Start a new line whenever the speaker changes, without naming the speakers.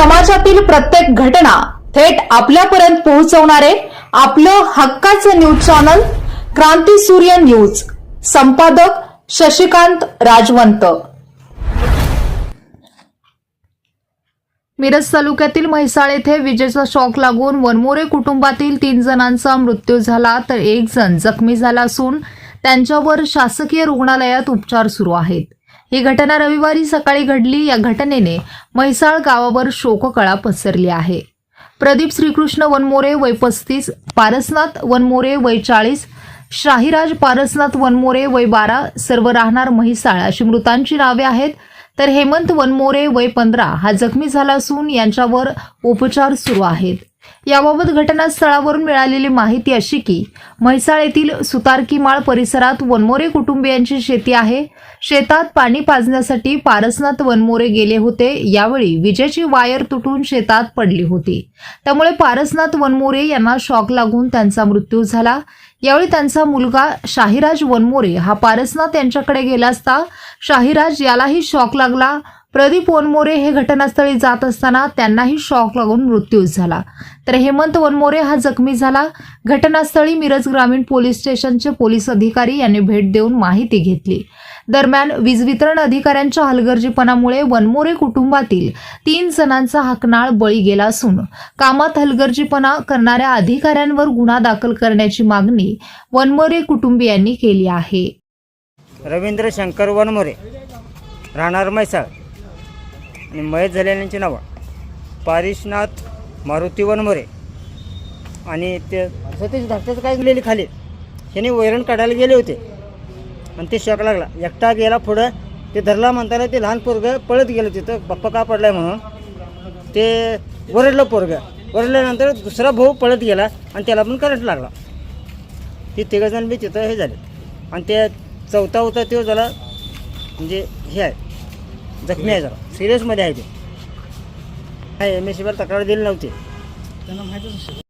समाजातील प्रत्येक घटना थेट आपल्यापर्यंत पोहोचवणारे आपलं हक्काचं न्यूज चॅनल क्रांती सूर्य न्यूज. संपादक शशिकांत राजवंत. मिरज तालुक्यातील म्हैसाळ येथे विजेचा शॉक लागून वनमोरे कुटुंबातील तीन जणांचा मृत्यू झाला तर एक जण जखमी झाला असून त्यांच्यावर शासकीय रुग्णालयात उपचार सुरू आहेत. ही घटना रविवारी सकाळी घडली. या घटनेने म्हैसाळ गावावर शोककळा पसरली आहे. प्रदीप श्रीकृष्ण वनमोरे वय पस्तीस पारसनाथ वनमोरे वय चाळीस शाहिराज पारसनाथ वनमोरे वय बारा सर्व राहणार म्हैसाळ अशी मृतांची नावे आहेत. तर हेमंत वनमोरे वय पंधरा हा जखमी झाला असून यांच्यावर उपचार सुरू आहेत. याबाबत घटनास्थळावरून मिळालेली माहिती अशी की म्हैसाळ येथील सुतारकीमाळ परिसरात वनमोरे कुटुंबियांची शेती आहे. शेतात पाणी पाजण्यासाठी पारसनाथ वनमोरे गेले होते. यावेळी विजेची वायर तुटून शेतात पडली होती. त्यामुळे पारसनाथ वनमोरे यांना शॉक लागून त्यांचा मृत्यू झाला. यावेळी त्यांचा मुलगा शाहिराज वनमोरे हा पारसनाथ यांच्याकडे गेला असता शाहिराज यालाही शॉक लागला. प्रदीप वनमोरे हे घटनास्थळी जात असताना त्यांनाही शॉक लागून मृत्यू झाला. तर हेमंत वनमोरे हा जखमी झाला. घटनास्थळी मिरज ग्रामीण पोलीस स्टेशनचे पोलीस अधिकारी यांनी भेट देऊन माहिती घेतली. दरम्यान वीज वितरण अधिकाऱ्यांच्या हलगर्जीपणामुळे वनमोरे कुटुंबातील तीन जणांचा हकनाळ बळी गेला असून कामात हलगर्जीपणा करणाऱ्या अधिकाऱ्यांवर गुन्हा दाखल करण्याची मागणी वनमोरे कुटुंबियांनी केली आहे.
रवींद्र शंकर वनमोरे राहणार म्हैसाळ आणि मयत झालेल्यांची नावं. पारिशनाथ मारुती वनमोरे आणि ते सतीश धाकट्याचं काय गेलेली खाली? त्यांनी वैरण काढायला गेले होते. आणि ते शॉक लागला. एकटा गेला पुढं ते धरला म्हणताना ते लहान पोरगं पळत गेलं तिथं. बाप्पा का पडलाय म्हणून. ते वरडलं पोरगं. वरडल्यानंतर दुसरा भाऊ पळत गेला आणि त्याला पण करंट लागला. ते तिघंजण बी तिथं हे झाले. आणि ते चौथा होता तो झाला म्हणजे हे आहे. जखमी आहे जरा. सिरियसमध्ये आहे ते. काय एम एस सीवर तक्रार दिली नव्हती. त्यांना माहितच